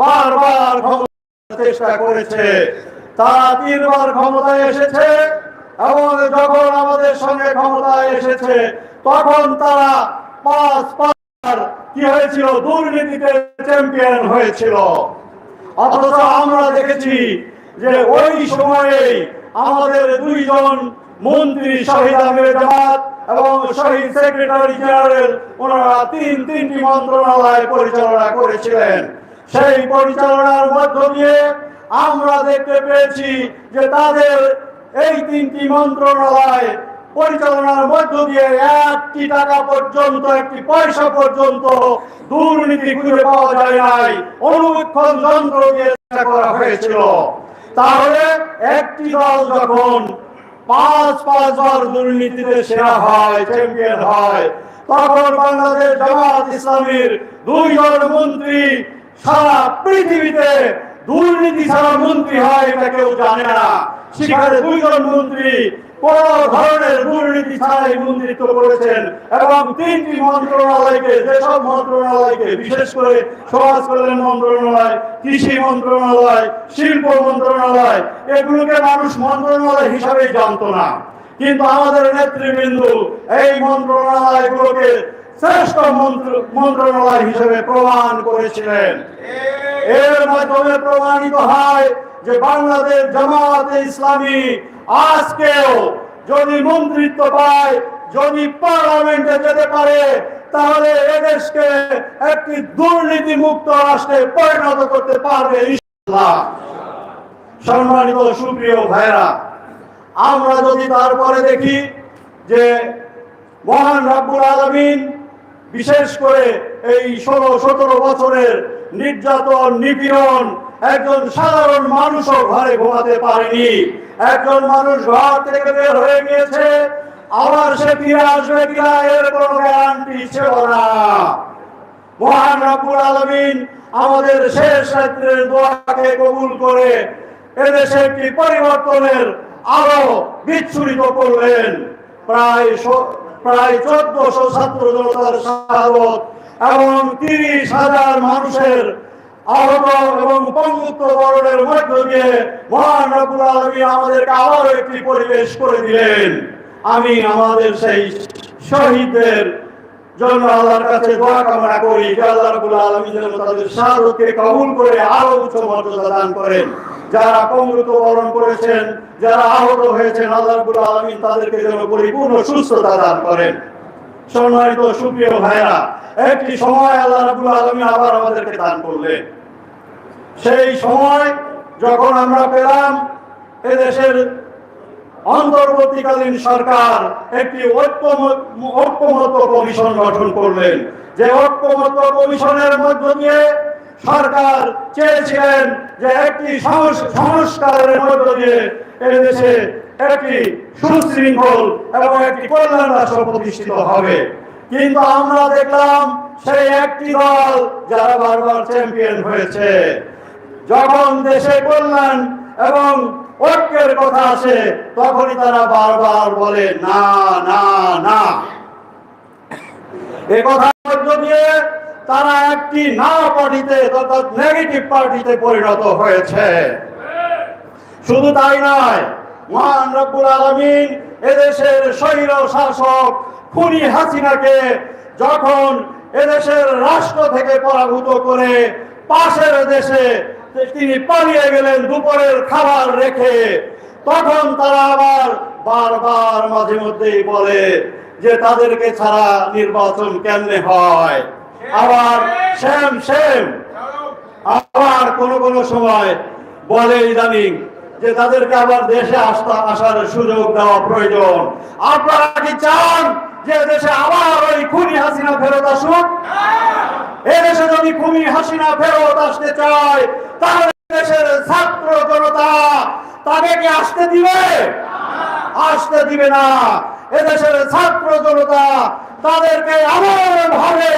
বারবার চেষ্টা করেছে। তারা তিনবার ক্ষমতায় এসেছে এবং যখন আমাদের সঙ্গে ক্ষমতায় এসেছে, তখন তারা পাঁচ পাঁচবার কি হয়েছিল? দুর্নীতিতে চ্যাম্পিয়ন হয়েছিল। অথচ আমরা দেখেছি যে ওই সময়ে আমাদের দুইজন মন্ত্রী শহীদ আহমেদ এবং শহীদ সেক্রেটারি জেনারেল, ওনারা তিন তিনটি মন্ত্রণালয় পরিচালনা করেছিলেন। সেই পরিচালনার মধ্য দিয়ে আমরা দেখতে পেয়েছি যে তাদের এই তিনটি মন্ত্রণালয় পরিচালনার মধ্য দিয়ে একটি টাকা পর্যন্ত, একটি পয়সা পর্যন্ত দুর্নীতি খুঁজে পাওয়া যায় নাই। অনুবীক্ষণ যন্ত্র দিয়ে করা হয়েছিল। তাহলে একটি দল যখন পাঁচ পাঁচ বার দুর্নীতিতে সেরা হয় চ্যাম্পিয়ন হয়, তখন বাংলাদেশ জামাত ইসলামীর দুইজন মন্ত্রী সারা পৃথিবীতে দুর্নীতি ছাড়া মন্ত্রী হয় এটা কেউ জানে না। সেখানে দুইজন মন্ত্রী, কোন ধরনের দুর্নীতি ছাড়াই মন্ত্রিত্ব করেছেন এবং তিনটি মন্ত্রণালয়কে, যেসব মন্ত্রণালয়কে, বিশেষ করে সমাজ কল্যাণ মন্ত্রণালয়, কৃষি মন্ত্রণালয়, শিল্প মন্ত্রণালয়, এগুলোকে মানুষ মন্ত্রণালয় হিসাবে জানতো না। কিন্তু আমাদের নেতৃবৃন্দ এই মন্ত্রণালয়গুলোকে শ্রেষ্ঠ মন্ত্র মন্ত্রণালয় হিসেবে প্রমাণ করেছিলেন। এর মাধ্যমে প্রমাণিত হয় যে বাংলাদেশ জামাতে ইসলামী আজকেও যদি মন্ত্রিত্ব পায়, যদি পার্লামেন্টে যেতে পারে, তাহলে এদেশকে একটি দুর্নীতি মুক্ত রাষ্ট্রে পরিণত করতে পারবে ইনশাআল্লাহ। সম্মানিত সুপ্রিয় ভাইরা আমরা যদি তারপরে দেখি যে মহান রাব্বুল আলমিন বিশেষ করে এই ষোলো, সতেরো বছরের নির্যাতন, নিপীড়ন একজন সাধারণ মানুষও ঘরে ঘুমাতে পারেনি। একজন মানুষ ঘর থেকে বের হয়ে গিয়েছে, আবার সে ফিরে আসবে কিনা এর কোনো গ্যারান্টি ছিল না। মহান রাব্বুল আলমিন আমাদের শেষ রাত্রের দোয়াকে কবুল করে এদেশে একটি পরিবর্তনের আলো বিচ্ছুরিত করলেন। প্রায় প্রায় চোদ্দশো ছাত্র জনতার শাহাদত এবং তিরিশ হাজার মানুষের এবং বরণের মধ্য দিয়ে আমাদেরকে একটি পরিবেশ করে দিলেন। আমি আমাদের সেই শহীদদের জন্য আল্লাহর কাছে দোয়া কামনা করি যে আল্লাহ রাব্বুল আলামিন যেন তাদের শাহাদতকে কবুল করে আরও উচ্চ মর্যাদা দান করেন। যারা পঙ্গুত বরণ করেছেন, যারা আহত হয়েছেন, আল্লাহ রাব্বুল আলামিন তাদেরকে যেন পরিপূর্ণ সুস্থতা দান করেন। সম্মানিত সুপ্রিয় ভাইরা একটি সময় আল্লাহ রাব্বুল আলামিন আবার আমাদেরকে দান করলেন। সেই সময় যখন আমরা পেলাম, এদেশের অন্তর্বর্তীকালীন সরকার একটি ঐক্যম- ঐক্যমত কমিশন গঠন করলেন। যে ঐক্যমত কমিশনের মধ্য দিয়ে সরকার চেয়েছিলেন যে একটি সংস- সংস্কারের মধ্য দিয়ে এদেশে একটি সুশৃঙ্খল এবং একটি কল্যাণ রাষ্ট্র প্রতিষ্ঠিত হবে। কিন্তু আমরা দেখলাম সেই একটি দল যারা বারবার চ্যাম্পিয়ন হয়েছে। যখন দেশে কল্যাণ এবং ঐক্যের কথা আসে, তখনই তারা বারবার বলে, না না না। এ কথা দিয়ে তারা একটি না পার্টিতে, অর্থাৎ নেগেটিভ পার্টিতে পরিণত হয়েছে। শুধু তাই নয়, মহান রব্বুল আলমিন এদেশের স্বৈর শাসক খুনি হাসিনাকে যখন এদেশের রাষ্ট্র থেকে পরাভূত করে পাশের দেশে তিনি পালিয়ে গেলেন দুপুরের খাবার রেখে। তখন তারা আবার বারবার মাঝে মধ্যেই বলে যে তাদেরকে ছাড়া নির্বাচন কেমনে হয়? আবার শ্যাম শ্যাম। আবার কোন কোন সময় বলে ইদানিং যে তাদেরকে আবার দেশে আসতে, আসার সুযোগ দেওয়া প্রয়োজন। আপনারা কি চান যে দেশে আবার ওই খুনি হাসিনা ফেরত আসুক? যদি খুনি হাসিনা ফেরত আসতে চায়, তাহলে দেশের ছাত্র জনতা তাকে কি আসতে দিবে? আসতে দিবে না। এদেশের ছাত্র জনতা তাদেরকে এমন ভাবে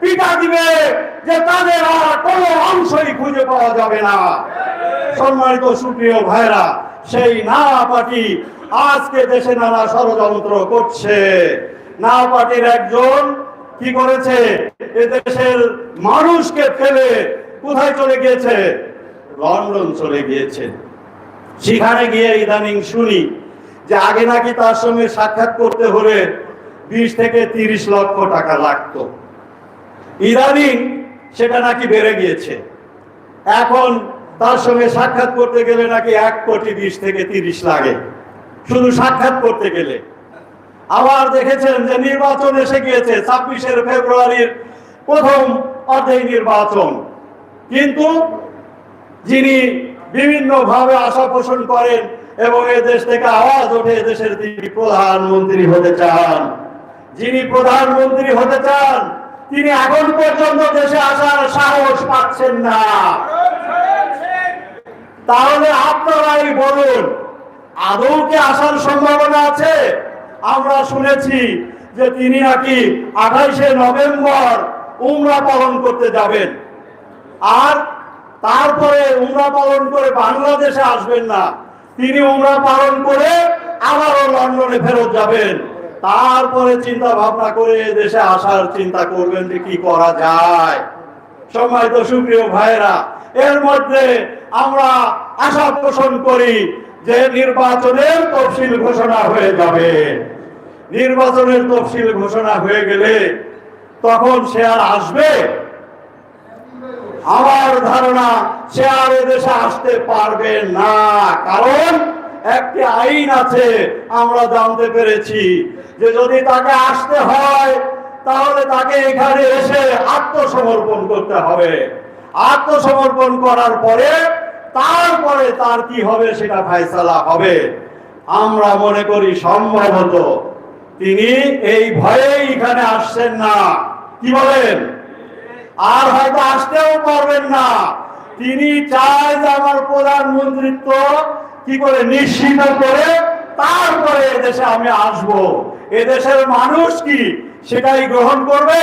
পিটা দিবে যে তাদের আর কোনো অংশই খুঁজে পাওয়া যাবে না। সম্মানিত সুপ্রিয় ভাইরা সেই না পার্টি আজকে দেশে নানা ষড়যন্ত্র করছে। না পার্টির একজন কি করেছে? এদেশের মানুষকে ফেলে কোথায় চলে গিয়েছে? লন্ডন চলে গিয়েছে। সেখানে গিয়ে ইদানিং শুনি যে আগে নাকি তার সঙ্গে সাক্ষাৎ করতে হলে বিশ থেকে তিরিশ লক্ষ টাকা লাগতো। ইদানিং সেটা নাকি বেড়ে গিয়েছে। এখন তার সঙ্গে সাক্ষাৎ করতে গেলে নাকি এক কোটি বিশ থেকে তিরিশ লাগে। শুধু সাক্ষাৎ করতে গেলে। আবার দেখেছেন যে নির্বাচন এসে গিয়েছে ছাব্বিশের ফেব্রুয়ারির প্রথম অর্ধেই নির্বাচন। কিন্তু যিনি বিভিন্ন ভাবে আশা পোষণ করেন এবং এ দেশ থেকে আওয়াজ ওঠে দেশের তিনি প্রধানমন্ত্রী হতে চান। যিনি প্রধানমন্ত্রী হতে চান, তিনি এখন পর্যন্ত দেশে আসার সাহস পাচ্ছেন না। তাহলে আপনারাই বলুন, আদৌ কি আসার সম্ভাবনা আছে? আমরা শুনেছি যে তিনি নাকি আঠাইশে নভেম্বর উমরা পালন করতে যাবেন। আর তারপরে উমরা পালন করে বাংলাদেশে আসবেন না। তিনি উমরা পালন করে আবারও লন্ডনে ফেরত যাবেন। তারপরে চিন্তা ভাবনা করে দেশে আসার চিন্তা করবেন যে কি করা যায়। সময় তো সুপ্রিয় ভাইরা এর মধ্যে আমরা আশা পোষণ করি যে নির্বাচনের তফসিল ঘোষণা হয়ে যাবে, নির্বাচনের তফসিল ঘোষণা হয়ে গেলে তখন সে আর আসবে? আমার ধারণা, সে আর এদেশে আসতে পারবে না। কারণ একটি আইন আছে, আমরা জানতে পেরেছি যে যদি তাকে আসতে হয়, তাহলে তাকে এখানে এসে আত্মসমর্পণ করতে হবে। আত্মসমর্পণ করার পরে তারপরে তার কি হবে? সেটা ফায়সালা হবে। আমরা মনে করি সম্ভবত তিনি এই ভয়ে এখানে আসছেন না। কি বলেন? আর হয়তো আসতেও পারবেন না। তিনি চায় যে আমার প্রধানমন্ত্রিত্ব কি করে নিশ্চিত করে তারপরে এদেশে আমি আসব। এদেশের মানুষ কি সেটাই গ্রহণ করবে?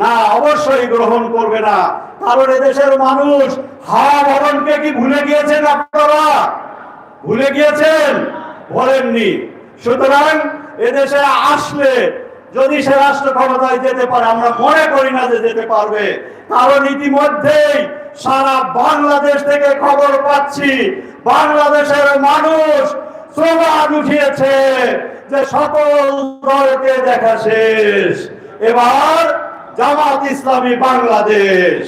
না, অবশ্যই গ্রহণ করবে না। কারণ এদেশের মানুষ হাওয়া ভবনকে কি ভুলে গিয়েছেন আপনারা? ভুলে গিয়েছেন? বলেননি। সুতরাং এদেশে আসলে যদি সে রাষ্ট্র ক্ষমতায় যেতে পারে, আমরা মনে করি না যে যেতে পারবে। কারণ ইতিমধ্যেই সারা বাংলাদেশ থেকে খবর পাচ্ছি, বাংলাদেশের মানুষ স্লোগান উঠিয়েছে যে সকল দলকে দেখা শেষ। এবার জামাত ইসলামী বাংলাদেশ।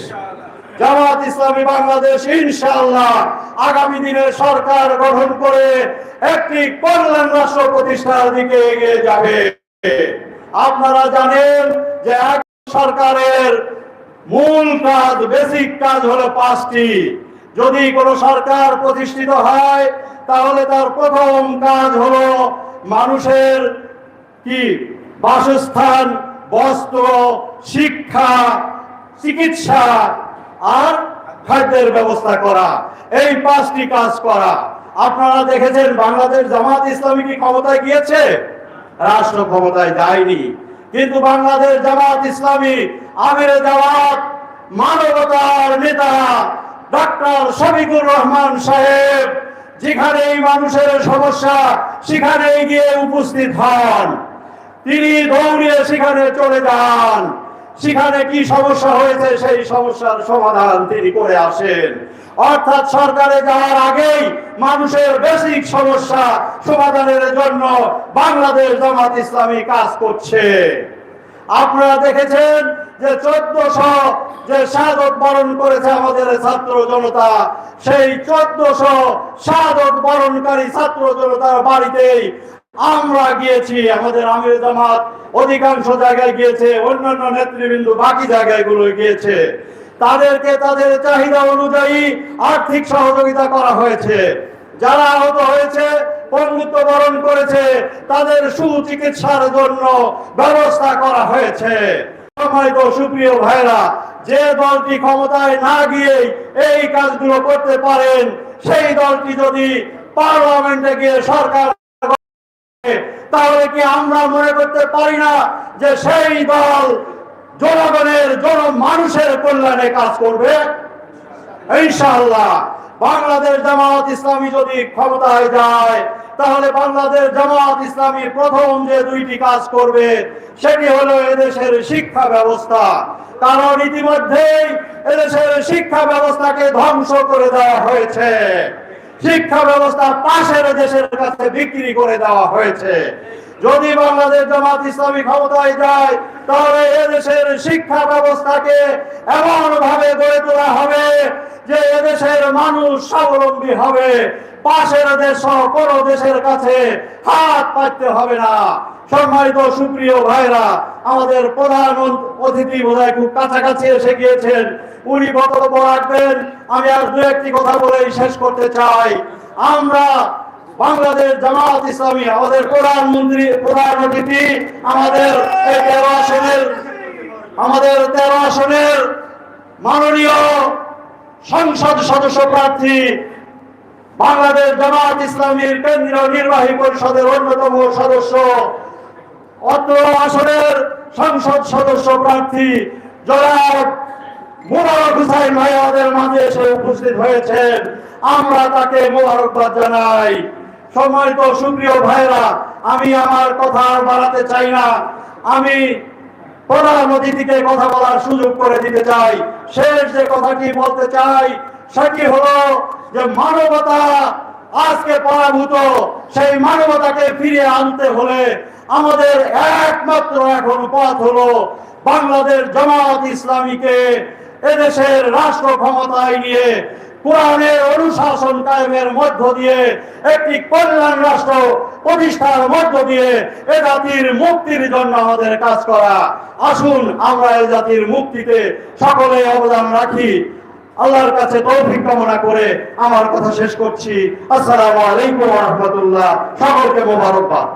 জামাত ইসলামী বাংলাদেশ, ইনশাআল্লাহ, আগামী দিনে সরকার গঠন করে একটি কল্যাণ রাষ্ট্র প্রতিষ্ঠার দিকে এগিয়ে যাবে। আপনারা জানেন যে এক সরকারের মূল কাজ, বেসিক কাজ হলো পাঁচটি। যদি কোনো সরকার প্রতিষ্ঠিত হয়, তাহলে তার প্রথম কাজ হলো মানুষের কি বাসস্থান বস্ত্র, শিক্ষা, চিকিৎসা আর খাদ্যের ব্যবস্থা করা। এই পাঁচটি কাজ করা। আপনারা দেখেছেন বাংলাদেশ জামাত ইসলামী কি ক্ষমতায় গিয়েছে? রাষ্ট্র ক্ষমতায় যায়নি। কিন্তু বাংলাদেশ জামাত ইসলামী, আমিরে জামাত, মানবতার নেতা ডক্টর শফিকুর রহমান সাহেব যেখানে মানুষের সমস্যা সেখানে গিয়ে উপস্থিত হন। তিনি দৌড়িয়ে সেখানে চলে যান। সেখানে কি সমস্যা হয়েছে, সেই সমস্যার সমাধান তিনি করে আসেন। অর্থাৎ সরকারে যাওয়ার আগেই মানুষের বেসিক সমস্যা সমাধানের জন্য বাংলাদেশ জামাত ইসলামী কাজ করছে। আপনারা দেখেছেন যে চোদ্দশো যে শাহাদত বরণ করেছে আমাদের ছাত্র জনতা, সেই চোদ্দশো শাহাদত বরণকারী ছাত্র জনতার বাড়িতেই আমরা গিয়েছি, আমাদের আমির জামাত অধিকাংশ জায়গায় গিয়েছে, অন্যান্য নেতৃবৃন্দ বাকি জায়গাগুলো গিয়েছে। তাদেরকে তাদের চাহিদা অনুযায়ী আর্থিক সহযোগিতা করা হয়েছে। যারা আহত হয়েছে পঙ্গুত্ব বরণ করেছে, তাদের সুচিকিৎসার জন্য ব্যবস্থা করা হয়েছে। সুপ্রিয় ভাইরা যে দলটি ক্ষমতায় না গিয়ে এই কাজগুলো করতে পারেন, সেই দলটি যদি পার্লামেন্টে গিয়ে সরকার তাহলে কি আমরা মনে করতে পারি না যে সেই দল জনগণের জন মানুষের কল্যাণে কাজ করবে? ইনশাআল্লাহ। বাংলাদেশ জামাত ইসলামী যদি ক্ষমতায় যায়, তাহলে বাংলাদেশ জামাত ইসলামী প্রথম যে দুইটি কাজ করবে, সেটি হলো এদেশের শিক্ষা ব্যবস্থা। কারণ ইতিমধ্যেই এদেশের শিক্ষা ব্যবস্থাকে ধ্বংস করে দেওয়া হয়েছে। শিক্ষা ব্যবস্থা পাশের দেশের কাছে বিক্রি করে দেওয়া হয়েছে। যদি বাংলাদেশ জামাত ইসলামী ক্ষমতায় যায়, তাহলে এদেশের শিক্ষা ব্যবস্থাকে এমন ভাবে গড়ে তোলা হবে যে এদেশের মানুষ স্বাবলম্বী হবে, পাশের দেশ কোনো দেশের কাছে হাত পাততে হবে না। সম্মানিত সুপ্রিয় ভাইরা আমাদের প্রধান অতিথি বোধহয় খুব কাছাকাছি এসে গিয়েছেন। উনি বক্তব্য রাখবেন। আমি আর দু একটি কথা বলেই শেষ করতে চাই। আমরা বাংলাদেশ জামাত ইসলামী, আমাদের প্রধানমন্ত্রী, প্রধান অতিথি, আমাদের তেরো আসনের, আমাদের তেরো আসনের মাননীয় সংসদ সদস্য প্রার্থী বাংলাদেশ জামাত ইসলামীর কেন্দ্রীয় নির্বাহী পরিষদের অন্যতম সদস্য আসনের সংসদ সদস্য প্রার্থী জনাব মোবারক হুসাইন ভাই আমাদের মাঝে এসে উপস্থিত হয়েছেন। আমরা তাকে মোবারকবাদ জানাই। সম্মানিত সুপ্রিয় ভাইরা আমি আমার কথা বাড়াতে চাই না। আমি প্রধান অতিথিকে কথা বলার সুযোগ করে দিতে চাই শেষ যে কথাটি বলতে চাই, সেটি হলো যে মানবতা আজকে পরাভূত। সেই মানবতাকে ফিরে আনতে হলে আমাদের একমাত্র এখন পথ হলো বাংলাদেশ জামাত ইসলামীকে এদেশের রাষ্ট্র ক্ষমতায় নিয়ে কোরআনের অনুশাসন কায়েমের মধ্য দিয়ে, একটি কল্যাণ রাষ্ট্র প্রতিষ্ঠার মধ্য দিয়ে এ জাতির মুক্তির জন্য আমাদের কাজ করা। আসুন আমরা এই জাতির মুক্তিতে সকলে অবদান রাখি। আল্লাহর কাছে তৌফিক কামনা করে আমার কথা শেষ করছি। আসসালামু আলাইকুম রাহমাতুল্লাহ। সকলকে মোবারকবাদ।